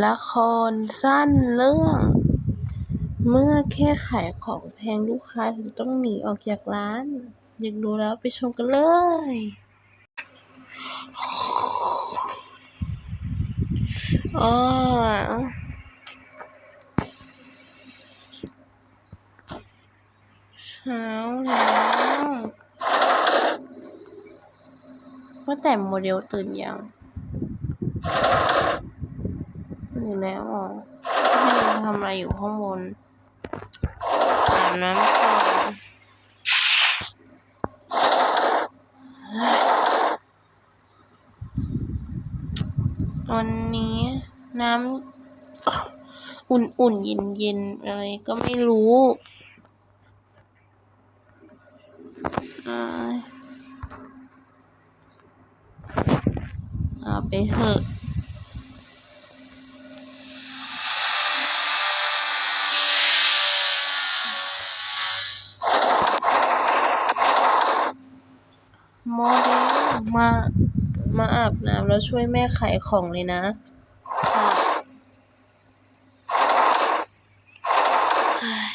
ละครสั้นเรื่องเมื่อแค่ขายของแพงลูกค้าถึงต้องหนีออกจากร้าน อยากดูแล้วไปชมกันเลยอ๋อเช้าแล้วว่าแต่โมเดลตื่นยัง ตื่นแล้วเหรอไม่ทำอะไรอยู่ข้างบนอาบน้ำก่อนวันนี้น้ำอุ่นๆ เย็นๆ อะไรก็ไม่รู้อ่าอาไปเถอะ โมเดลมา มาอาบน้ำแล้วช่วยแม่ขายของเลยนะ ค่ะเฮ้ย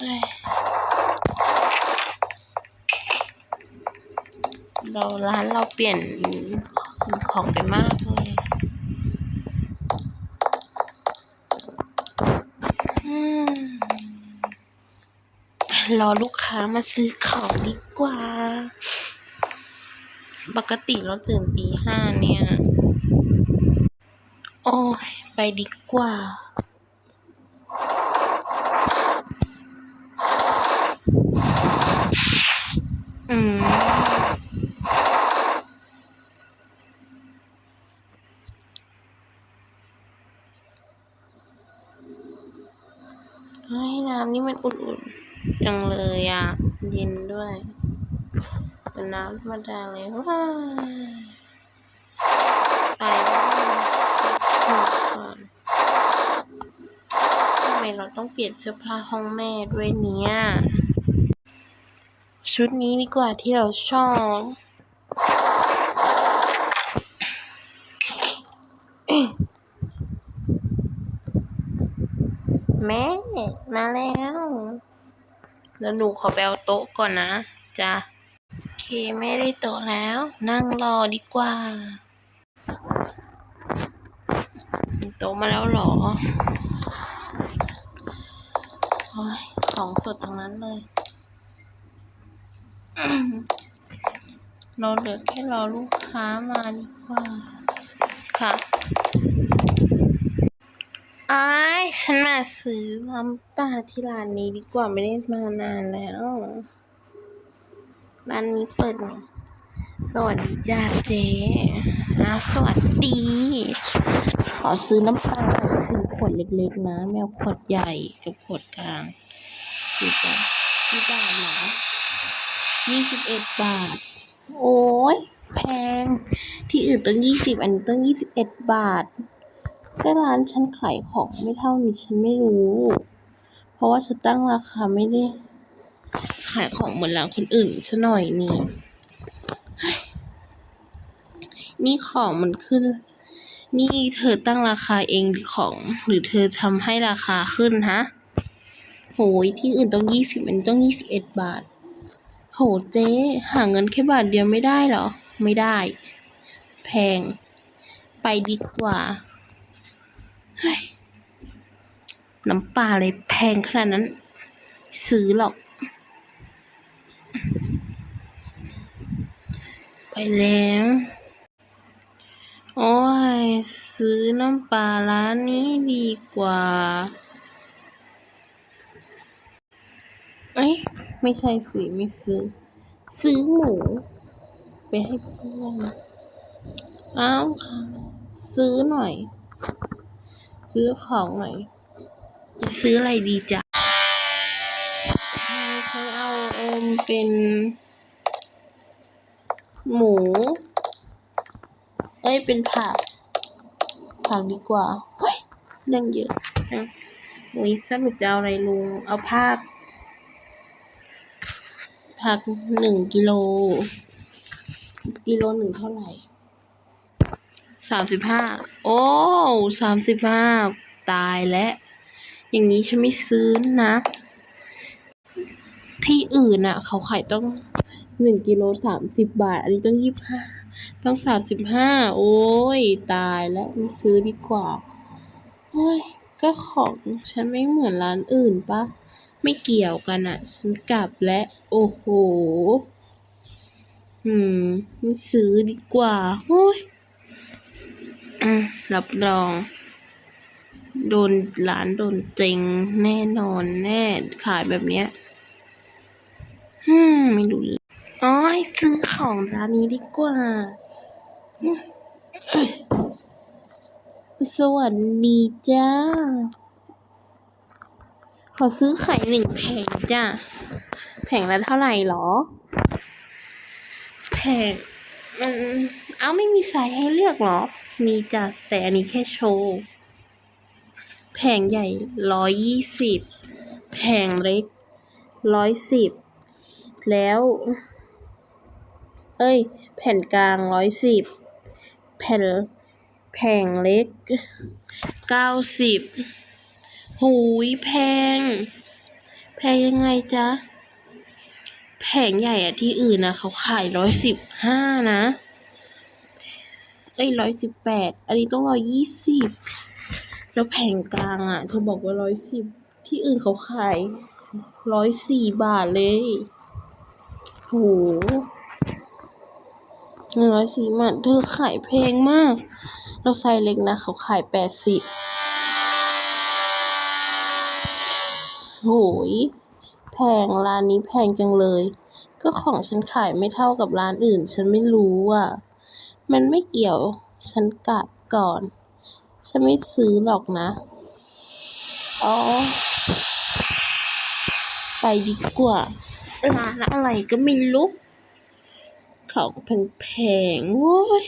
เฮ้ยเราร้านเราเปลี่ยนสิ่งของไปมากเลยอืม รอลูกค้ามาซื้อของดีกว่า ปกติเราตื่นตีห้าเนี่ย โอ้ย ไปดีกว่าอืมเฮ้น้ำนี่มันอุ่นๆ จังเลยอะ เย็นด้วยเป็นน้ำธรรมดาเลยว้าไปแล้วหก่อนทำไมเราต้องเปลี่ยนเสื้อผ้าห้องแม่ด้วยเนี่ย ชุดนี้ดีกว่าที่เราชอบแม่ มาแล้ว แล้วหนูขอไปเอาโต๊ะก่อนนะจ้ะโอเคไม่ได้โต๊ะแล้ว นั่งรอดีกว่าโต๊ะมาแล้วหรอของสดทั้งนั้นเลยเราเหลือแค่รอลูกค้ามาดีกว่าค่ะ อ้ายฉันมาซื้อน้ำปลาที่ร้านนี้ดีกว่าไม่ได้มานานแล้ว ร้านนี้เปิดไหมสวัสดีจ้าเจ๊อ่าสวัสดี ขอซื้อน้ำปลาซื้อขวดเล็กๆนะแมวขวดใหญ่กับขวดกลางคือจะกี่บาทเหรอยี่สิบเอ็ดบาท โอ้ยแพง ที่อื่นต้องยี่สิบอันนี้ต้องยี่สิบเอ็ดบาท ก็ร้านฉันขายของไม่เท่านี้ฉันไม่รู้ เพราะว่าฉันตั้งราคาไม่ได้ ขายของเหมือนร้านคนอื่นซะหน่อยนี่ นี่ของมันขึ้น นี่เธอตั้งราคาเองหรือของ หรือเธอทำให้ราคาขึ้นฮะโหยที่อื่นต้องยี่สิบมันต้องยี่สิบเอ็ดบาท โหเจ๊หาเงินแค่บาทเดียวไม่ได้เหรอ ไม่ได้ แพง ไปดีกว่า น้ำปลาเลยแพงขนาดนั้น ซื้อหรอก ไปแล้ว โอ้ย ซื้อน้ำปลาร้านนี้ดีกว่า เอ้ย ไม่ใช่สิไม่ซื้อ ซื้อหมูไปให้เพื่อน อ้าวค่ะ ซื้อหน่อย ซื้อของหน่อย จะซื้ออะไรดีจ๊ะฉันเอาเอิมเป็น หมู เอ้ย เป็นผัก ผักดีกว่า เฮ้ยเรื่องเยอะนะโอ้ยสรุปจะเอาอะไรลุง เอาผัก ผักหนึ่งกิโล กิโลหนึ่งเท่าไหร่ สามสิบห้าโอ้สามสิบห้าตายแล้ว อย่างนี้ฉันไม่ซื้อนะ ที่อื่นอะ เขาขายต้องหนึ่งกิโลสามสิบบาท อันนี้ต้องยี่สิบห้าต้องสามสิบห้าโอ้ย ตายแล้วไม่ซื้อดีกว่าโอ้ยก็ของฉันไม่เหมือนร้านอื่นปะไม่เกี่ยวกันอะฉันกลับและ โอ้โห อืม ไม่ซื้อดีกว่าโอ้ย รับรอง โดนร้านโดนเจงแน่นอนแน่ขายแบบเนี้ยอืมไม่รู้เลยอ๋อยซื้อของร้านนี้ดีกว่า สวัสดีจ้า ขอซื้อไข่หนึ่งแผงจ้า แผงละเท่าไหร่หรอ แผงมัน เอ้าไม่มีไซส์ให้เลือกเหรอ มีจ้ะแต่อันนี้แค่โชว์ แผงใหญ่ร้อยยี่สิบแผงเล็กร้อยสิบแล้ว เอ้ย แผ่นกลางร้อยสิบแผ่นแผงเล็กเก้าสิบหูยแพง แพงยังไงจ๊ะ แผงใหญ่อะที่อื่นนะเขาขายร้อยสิบห้านะ เอ้ยร้อยสิบแปดอันนี้ต้องร้อยยี่สิบแล้วแผงกลางอะเธอบอกว่าร้อยสิบที่อื่นเขาขายร้อยสี่บาทเลยโหหนึ่งร้อยสี่บาทเธอขายแพงมากแล้วไซส์เล็กนะ เขาขายแปดสิบโหยแพงร้านนี้แพงจังเลย ก็ของฉันขายไม่เท่ากับร้านอื่น ฉันไม่รู้อะ มันไม่เกี่ยว ฉันกลับก่อน ฉันไม่ซื้อหรอกนะ อ๋อ ไปดีกว่า ร้านอะไรก็ไม่รู้ ของแพงๆโว้ย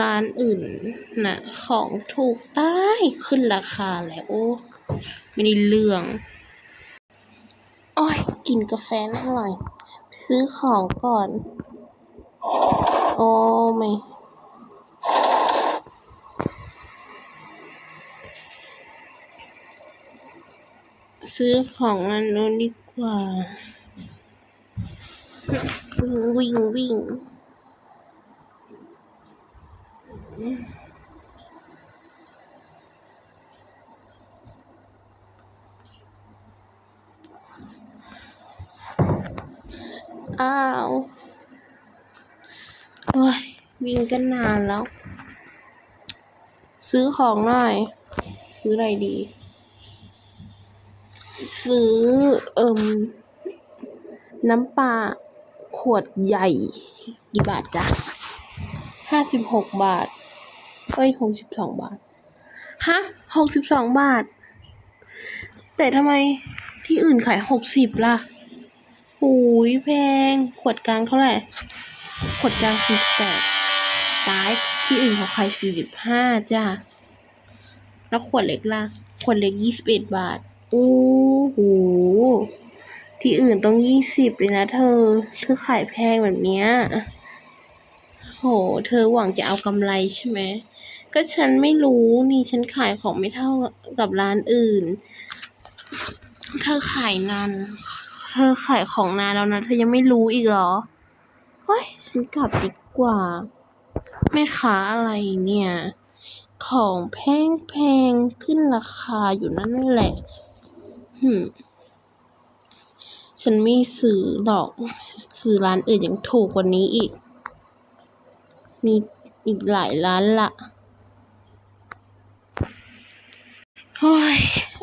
ร้านอื่นน่ะของถูกใต้ขึ้นราคาแล้วโอ้ ไม่ได้เรื่องโอ้ย กินกาแฟนิดหน่อย ซื้อของก่อน โอ้ไม่ซื้อของอันนู้นดีกว่า วิ่งวิ่งวิ่งอ้าว โอ้ยวิ่งกันนานแล้ว ซื้อของหน่อย ซื้ออะไรดี ซื้อ เอิมน้ำปลาขวดใหญ่ กี่บาทจ๊ะห้าสิบหกบาท เอ้ยหกสิบสองบาท ฮะหกสิบสองบาท แต่ทำไมที่อื่นขายหกสิบล่ะหูยแพง ขวดกลางเท่าไหร่ ขวดกลางสี่สิบแปดตายที่อื่นเขาขายสี่สิบห้าจ้าแล้วขวดเล็กล่ะ ขวดเล็กยี่สิบเอ็ดบาท โอ้โห ที่อื่นต้องยี่สิบเลยนะเธอ เธอขายแพงแบบเนี้ย โห เธอหวังจะเอากำไรใช่ไหม ก็ฉันไม่รู้นี่ฉันขายของไม่เท่ากับร้านอื่น เธอขายนาน เธอขายของนานแล้วนะ เธอยังไม่รู้อีกเหรอ เฮ้ยฉันกลับดีกว่า แม่ค้าอะไรเนี่ย ของแพงแพงๆขึ้นราคาอยู่นั่นแหละหืมฉันไม่ซื้อหรอก ซื้อร้านอื่นยังถูกกว่านี้อีก มีอีกหลายร้านละเฮ้ย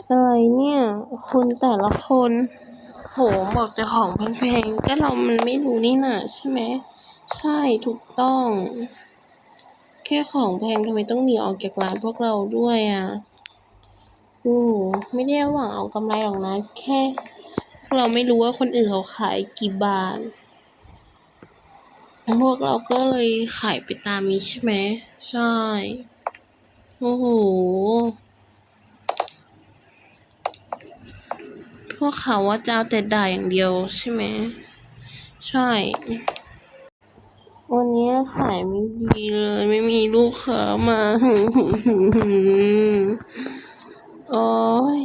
อะไรเนี่ยคนแต่ละคน โหบอกจะของแพงๆก็เรามันไม่รู้นี่นะใช่ไหม ใช่ถูกต้อง แค่ของแพงทำไมต้องหนีออกจากร้านพวกเราด้วยอะโอ้ไม่ได้หวังเอากำไรหรอกนะ แค่พวกเราไม่รู้ว่าคนอื่นเขาขายกี่บาทพวกเราก็เลยขายไปตามนี้ใช่ไหม ใช่ โอ้โห พวกเขาว่าจะเอาแต่ด่าอย่างเดียวใช่ไหม ใช่ วันนี้ขายไม่ดีเลย ไม่มีลูกค้ามา โอ้ย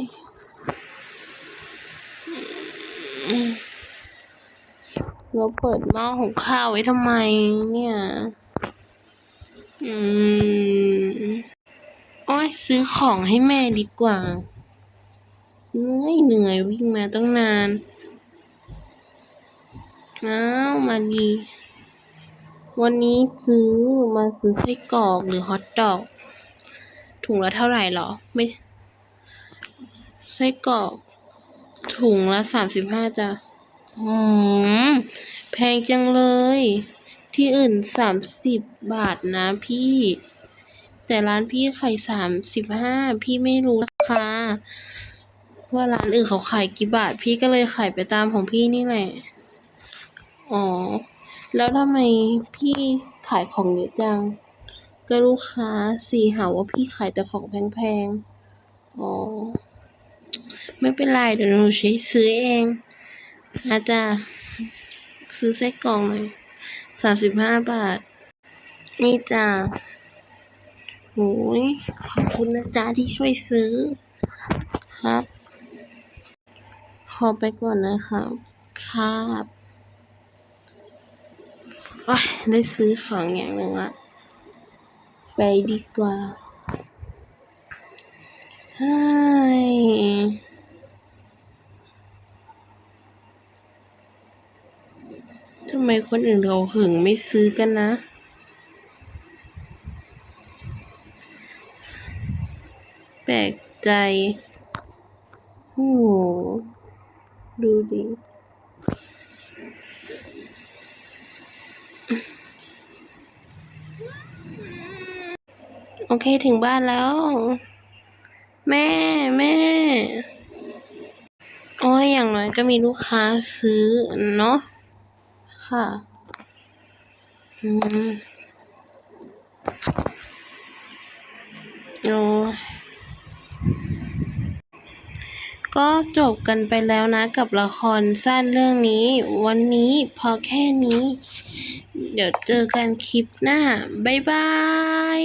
เราเปิดหม้อหุงข้าวไว้ทำไมเนี่ย อืม อ้ยซื้อของให้แม่ดีกว่า เหนื่อยเหนื่อยวิ่งมาตั้งนานอ้าวมาดี วันนี้ซื้อมาซื้อไส้กรอกหรือฮอทดอก ถุงละเท่าไหร่หรอ ไม่ไส้กรอก ถุงละสามสิบห้าจ้ะอืมแพงจังเลย ที่อื่นสามสิบบาทนะพี่ แต่ร้านพี่ขายสามสิบห้าพี่ไม่รู้ราคา ว่าร้านอื่นเขาขายกี่บาท พี่ก็เลยขายไปตามของพี่นี่แหละ อ๋อ แล้วทำไมพี่ขายของเยอะจัง ก็ลูกค้าสีหาว่าพี่ขายแต่ของแพงๆ อ๋อ ไม่เป็นไรเดี๋ยวหนูใช้ซื้อเองอาจารย์ซื้อไส้กรองหน่อยสามสิบห้าบาท นี่จ้าโอ้ยขอบคุณนะจ๊ะที่ช่วยซื้อครับ อไปก่อนนะครับครับโอ้ยได้ซื้อของอย่างหนึ่งละไปดีกว่าฮ้ทำไมคนอื่นเขาหึงไม่ซื้อกันนะ แปลกใจโอ้ ดูดิโอเคถึงบ้านแล้ว แม่แม่โอ้ยอย่างน้อยก็มีลูกค้าซื้อเนาะค่ะอืมโอ้ย ก็จบกันไปแล้วนะกับละครสั้นเรื่องนี้ วันนี้พอแค่นี้ เดี๋ยวเจอกันคลิปหน้า บ๊ายบาย